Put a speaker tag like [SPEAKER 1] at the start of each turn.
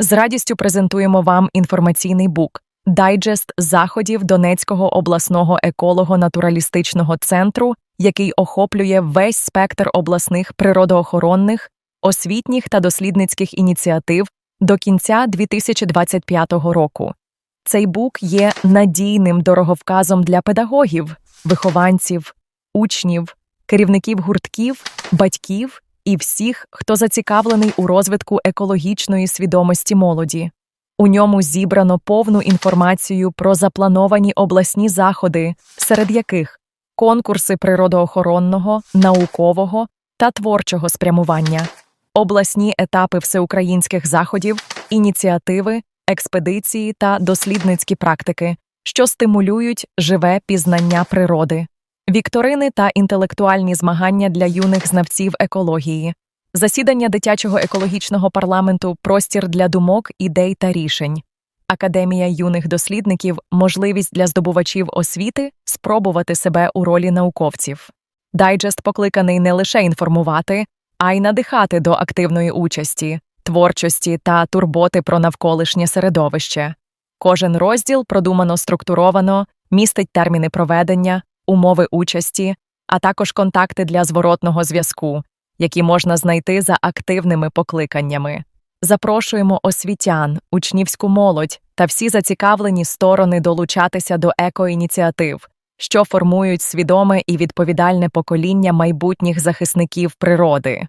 [SPEAKER 1] З радістю презентуємо вам інформаційний бук дайджест заходів Донецького обласного еколого-натуралістичного центру, який охоплює весь спектр обласних природоохоронних, освітніх та дослідницьких ініціатив до кінця 2025 року. Цей бук є надійним дороговказом для педагогів, вихованців, учнів, керівників гуртків, батьків і всіх, хто зацікавлений у розвитку екологічної свідомості молоді. У ньому зібрано повну інформацію про заплановані обласні заходи, серед яких конкурси природоохоронного, наукового та творчого спрямування, обласні етапи всеукраїнських заходів, ініціативи, експедиції та дослідницькі практики, що стимулюють живе пізнання природи, вікторини та інтелектуальні змагання для юних знавців екології, засідання дитячого екологічного парламенту простір для думок, ідей та рішень. Академія юних дослідників можливість для здобувачів освіти спробувати себе у ролі науковців. Дайджест покликаний не лише інформувати, а й надихати до активної участі, творчості та турботи про навколишнє середовище. Кожен розділ продумано структуровано, містить терміни проведення, умови участі, а також контакти для зворотного зв'язку, які можна знайти за активними покликаннями. Запрошуємо освітян, учнівську молодь та всі зацікавлені сторони долучатися до екоініціатив, що формують свідоме і відповідальне покоління майбутніх захисників природи.